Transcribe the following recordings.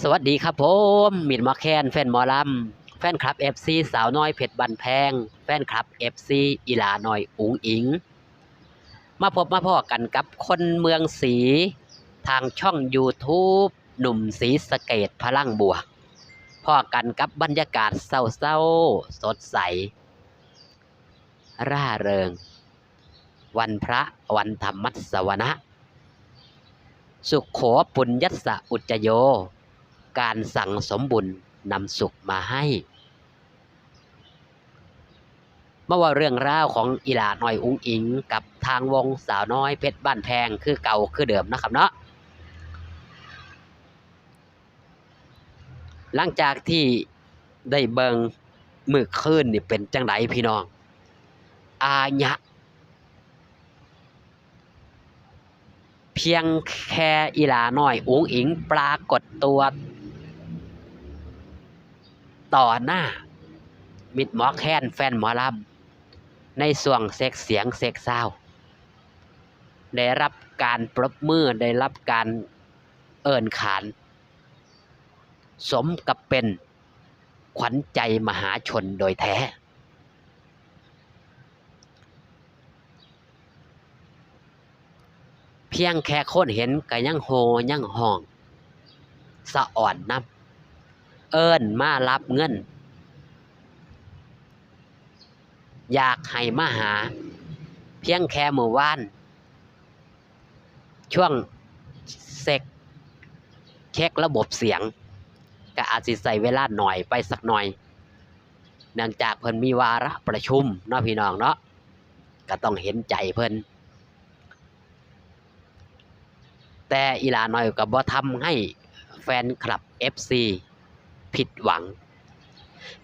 สวัสดีครับผมมิดมอแคนแฟนหมอลำ แฟนคลับ FC สาวน้อยเพชรบันแพง แฟนคลับ FC อีหลาหน้อยอุ๋งอิง มาพบมาพ่อกันกับคนเมืองศรีทางช่อง YouTube หนุ่มศรีสเกตพลังบวกพ่อกันกับบรรยากาศเศร้าๆ สดใส ร่าเริง วันพระวันธรรมสวนะ สุขโขปุญญัสสะอุจโย การสั่งสมบุญนำสุขมาให้เมื่อว่าเรื่องราวของอีหลาหน้อยอุ้งอิง กับทางวงสาวน้อยเพชรบ้านแพงคือเก่าคือเดิมนะครับเนาะหลังจากที่ได้เบิงมือคืนนี่เป็นจังไดพี่น้อง อาญะ เพียงแค่อีหลาน้อยอุ๋งอิงปรากฏตัว ต่อหน้า มิดหมอแค้นแฟนหมอลำในส่วงเซ็กเสียงเซ็กเศร้าได้รับการปรบมือได้รับการเอินขาน สมกับเป็นขวัญใจมหาชนโดยแท้ เพียงแค่คนเห็นก็ยังโหยังห้อง สะอ่อนนับ เอิ้นมารับเงิน อยากให้มาหา เพียงแค่เมื่อวาน ช่วงเซ็กเช็คระบบเสียง ก็อาจสิใส่เวลาหน่อยไปสักหน่อย เนื่องจากเพิ่นมีวาระประชุมเนาะพี่น้องเนาะก็ต้องเห็นใจเพิ่นแต่อีลาน้อยก็บ่ทำให้แฟนคลับ FC ผิดหวัง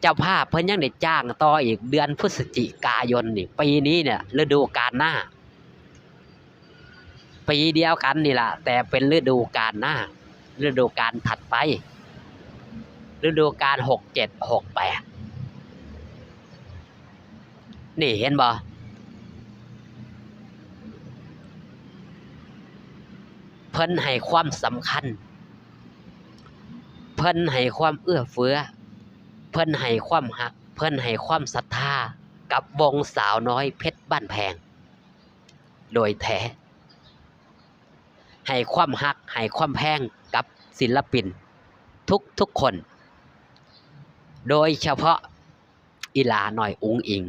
เจ้าภาพเพิ่นยังได้จ้างต่ออีกเดือนพฤศจิกายนนี่ปีนี้เนี่ยฤดูกาลหน้า ปีเดียวกันนี่แหละแต่เป็นฤดูกาลหน้า ฤดูกาลถัดไป ฤดูกาลหกเจ็ดหกแปดนี่เห็นบ่เพิ่นให้ความสำคัญ เพิ่นให้ความเอื้อเฟื้อ เพิ่นให้ความหัก เพิ่นให้ความศรัทธากับวงสาวน้อยเพชรบ้านแพง โดยแท้ให้ความหักให้ความแพงกับศิลปิน ทุกทุกคน โดยเฉพาะอีหลาหน่อยอุงอิง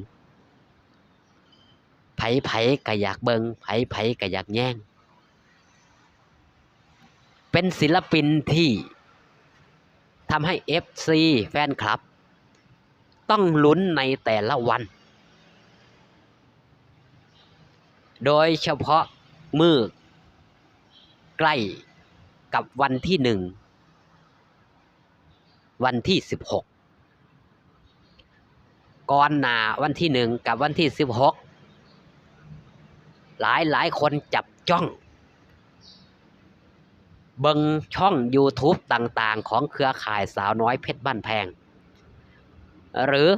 ไผไผก็อยากเบิงไผไผก็อยากแย่ง เป็นศิลปินที่ ทำให้ FC แฟนคลับ ต้องลุ้นในแต่ละวัน โดยเฉพาะมือใกล้กับวันที่หนึ่ง วันที่สิบหกก่อนหน้าวันที่หนึ่งกับวันที่สิบหกหลายหลายคนจับจ้อง เบิงช่อง YouTube ต่างๆ ของเครือข่ายสาวน้อยเพชรบ้านแพง หรือ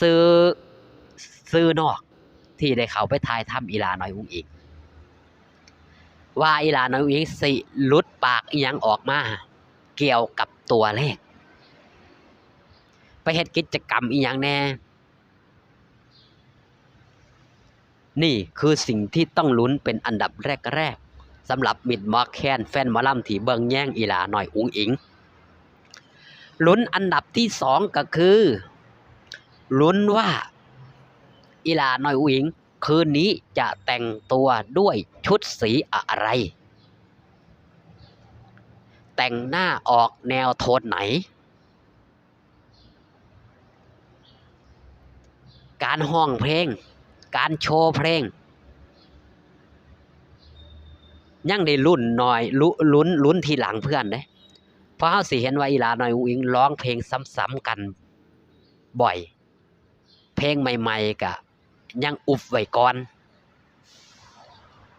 ซื้อซื้อนอกที่ได้เขาไปทายทำอีลาน้อยอุ้งอิงว่าอีลาน้อยอุ้งอิงสิลุดปากอีหยังออกมา เกี่ยวกับตัวเลข ไปเฮ็ดกิจกรรมอีหยังแน่ นี่คือสิ่งที่ต้องลุ้นเป็นอันดับแรกๆ สำหรับมิดมอแคนแฟนมอลำที่เบิงแย่งอีหลาหน่อยอุงอิงลุ้นอันดับที่สองก็คือลุ้นว่าอีหลาหน่อยอุงอิง คืนนี้จะแต่งตัวด้วยชุดสีอะไร แต่งหน้าออกแนวโทนไหน การห้องเพลง การโชว์เพลง ยังได้รุ่นหน่อยลุลุ้นลุ้นทีหลังเพื่อนเด้เพราะเฮาสิเห็นว่าอีหลาหน้อยอุ้งร้องเพลงซ้ำๆกันบ่อย เพลงใหม่ ๆก็ยังอุบไว้ก่อน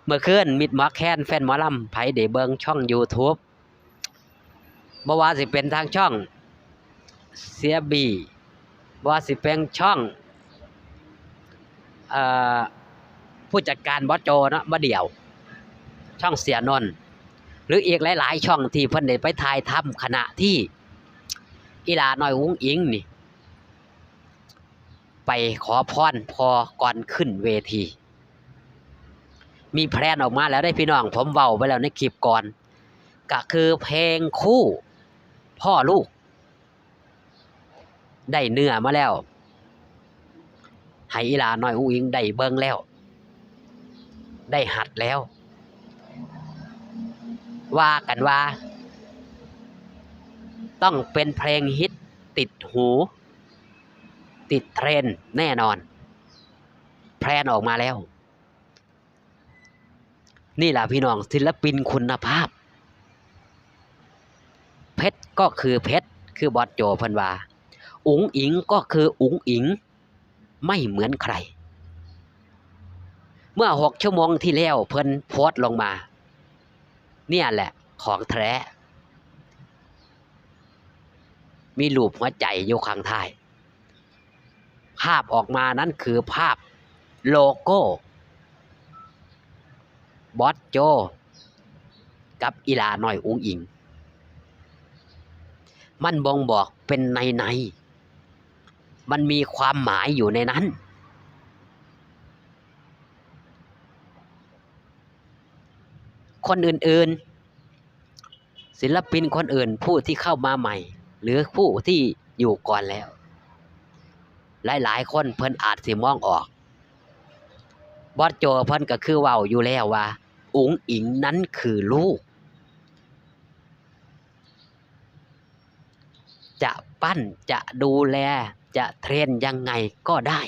เมื่อคืนมิดมอแคนแฟนหมอลำไผได้เบิงช่อง YouTube บ่ว่าสิเป็นทางช่องเสียบีบ่ว่าสิเป็นช่องอผู้จัดการบอสโจเนาะบ่เดี่ยว ช่องเสียนนหรืออีกหลาย ๆ ช่องที่เพิ่นได้ไปถ่ายทำขณะที่อีลาน้อยวุ้งอิงนี่ ไปขอพรพอก่อนขึ้นเวที มีแพลนออกมาแล้วได้พี่น้อง ผมเว้าไปแล้วในคลิปก่อน ก็คือเพลงคู่ พ่อลูก ได้เนื้อมาแล้วให้อีลาน้อยอุ้งอิงได้เบิ่งแล้ว ได้หัดแล้ว ว่ากันว่า ต้องเป็นเพลงฮิตติดหู ติดเทรนแน่นอน แพลนออกมาแล้ว นี่แหละพี่น้องศิลปินคุณภาพ เพชรก็คือเพชรคือบอสโจเพันว่าอุ๋งอิงก็คืออุ๋งอิง ไม่เหมือนใคร เมื่อหกชั่วโมงที่แล้วเพิ่นโพสต์ลงมา เนี่ยแหละ ของแท้ มีรูปหัวใจอยู่ข้างท้ายภาพออกมานั้นคือภาพโลโก้บอสโจ กับอีลาหน่อยอุ้งอิง มันบ่งบอกเป็นในใน มันมีความหมายอยู่ในนั้น คนอื่นๆ ศิลปินคนอื่นผู้ที่เข้ามาใหม่ หรือผู้ที่อยู่ก่อนแล้ว หลายๆ คนเพิ่นอาจสิมองออก บอสโจเพิ่นก็คือเว้าอยู่แล้วว่า อุ๋งอิงนั้นคือลูก จะปั้นจะดูแลจะเทรนยังไงก็ได้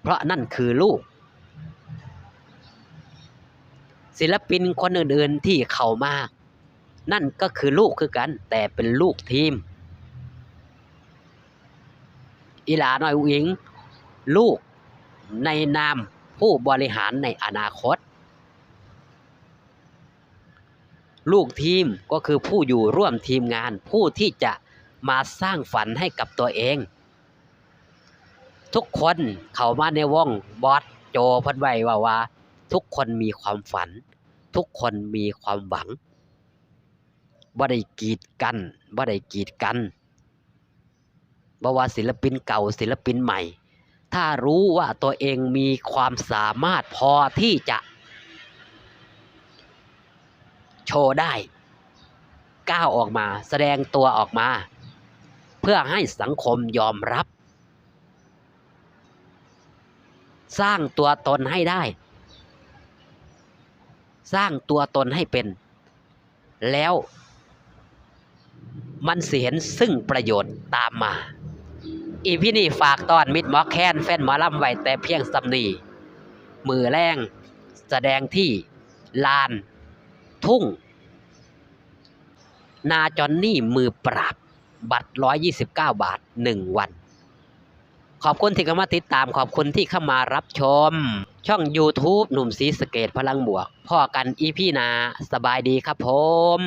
เพราะนั่นคือลูก ศิลปินคนอื่นๆที่เข้ามา นั่นก็คือลูกคือกัน แต่เป็นลูกทีม อีหลาน้อยอุ๋งลูกในนามผู้บริหารในอนาคต ลูกทีมก็คือผู้อยู่ร่วมทีมงาน ผู้ที่จะมาสร้างฝันให้กับตัวเอง ทุกคนเข้ามาในวงบอสโจพันไว้ว่าว่า ทุกคนมีความฝัน ทุกคนมีความหวังบ่ได้กีดกันบ่ได้กีดกันบ่ว่าศิลปินเก่าศิลปินใหม่ ถ้ารู้ว่าตัวเองมีความสามารถพอที่จะโชว์ได้ก้าวออกมาแสดงตัวออกมา เพื่อให้สังคมยอมรับ สร้างตัวตนให้ได้ สร้างตัวตนให้เป็น แล้ว มันเสียนซึ่งประโยชน์ตามมา อีพี่นี่ฝากตอนมิดหมอแคนแฟนหมอลำไว้แต่เพียงสำนีมือแรงแสดงที่ลาน ทุ่ง นาจอนนี่มือปราบ บัตร 129 บาท 1 วัน ขอบคุณที่เข้ามาติดตามขอบคุณที่เข้ามารับชม ช่อง YouTube หนุ่มสีสเกตพลังบวกพ่อกันอีพี่นา สบายดีครับผม